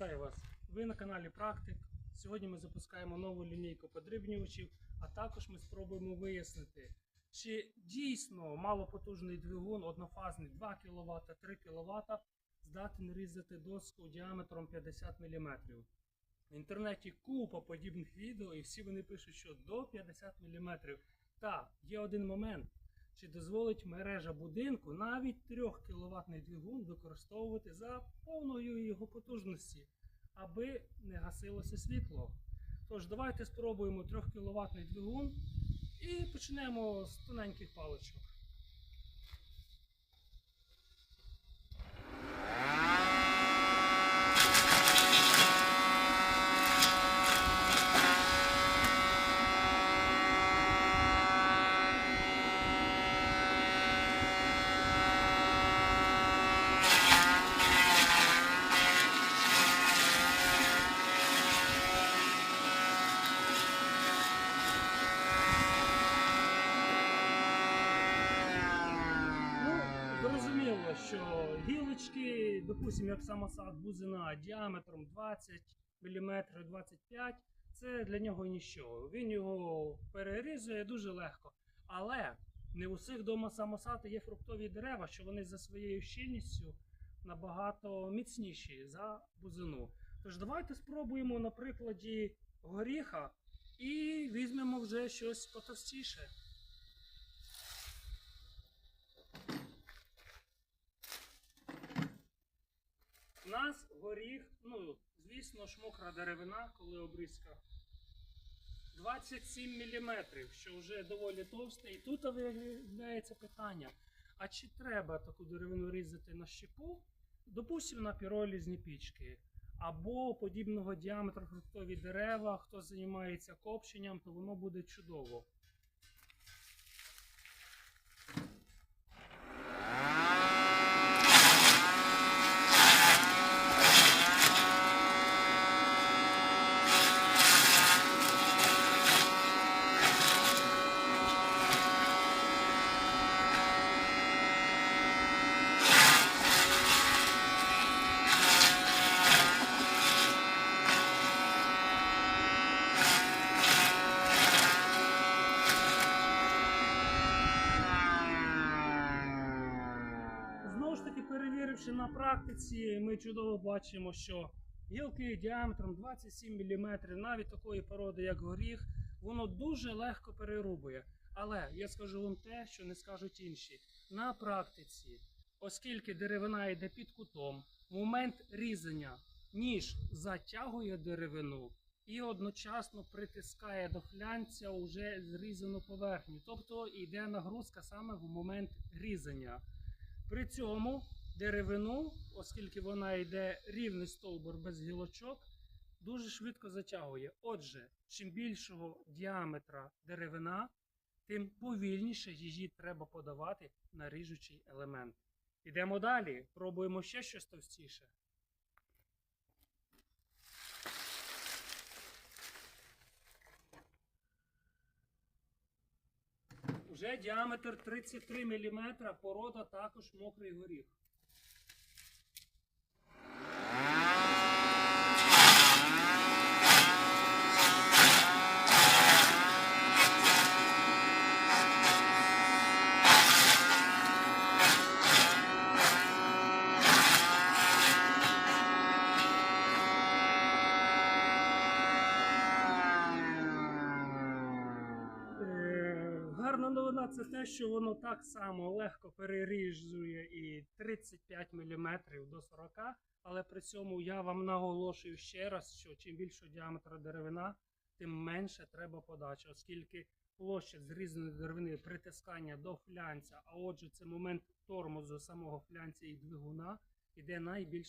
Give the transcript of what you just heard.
Вітаю вас! Ви на каналі Практик. Сьогодні ми запускаємо нову лінійку подрібнювачів, а також ми спробуємо вияснити, чи дійсно малопотужний двигун однофазний 2 кВт, 3 кВт здатен різати доску діаметром 50 мм. В інтернеті купа подібних відео, і всі вони пишуть, що до 50 мм. Та є один момент. Чи дозволить мережа будинку навіть 3 кВт двигун використовувати за повною його потужності, аби не гасилося світло? Тож давайте спробуємо 3 кВт двигун і почнемо з тоненьких паличок. Ну, зрозуміло, що гілочки, допустимо, як самосад бузина діаметром 20 мм 25 це для нього ніщо. Він його перерізує дуже легко. Але не у всіх дома самосади є фруктові дерева, що вони за своєю щільністю набагато міцніші за бузину. Тож давайте спробуємо на прикладі горіха і візьмемо вже щось потовстіше. Нас горіх, ну, звісно ж, мокра деревина, коли обрізка. 27 мм, що вже доволі товсте. І тут виявляється питання: а чи треба таку деревину різати на щепу, допустимо, на піролізні пічки, або подібного діаметру фруктові дерева, хто займається копченням, то воно буде чудово. Знову ж таки, на практиці, ми чудово бачимо, що гілки діаметром 27 мм, навіть такої породи, як горіх, воно дуже легко перерубує. Але я скажу вам те, що не скажуть інші. На практиці, оскільки деревина йде під кутом, в момент різання ніж затягує деревину і одночасно притискає до флянця уже зрізану поверхню. Тобто йде нагрузка саме в момент різання. При цьому деревину, оскільки вона йде рівний стовбур без гілочок, дуже швидко затягує. Отже, чим більшого діаметра деревина, тим повільніше її треба подавати на ріжучий елемент. Ідемо далі, пробуємо ще щось товстіше. Уже діаметр 33 мм, порода також мокрий горіх. Новина це те, що воно так само легко переріжує і 35 мм до 40 але при цьому я вам наголошую ще раз, що чим більшого діаметра деревина, тим менше треба подача, оскільки площа зрізаної деревини притискання до флянця, а отже, це момент тормозу самого флянця і двигуна, іде найбільш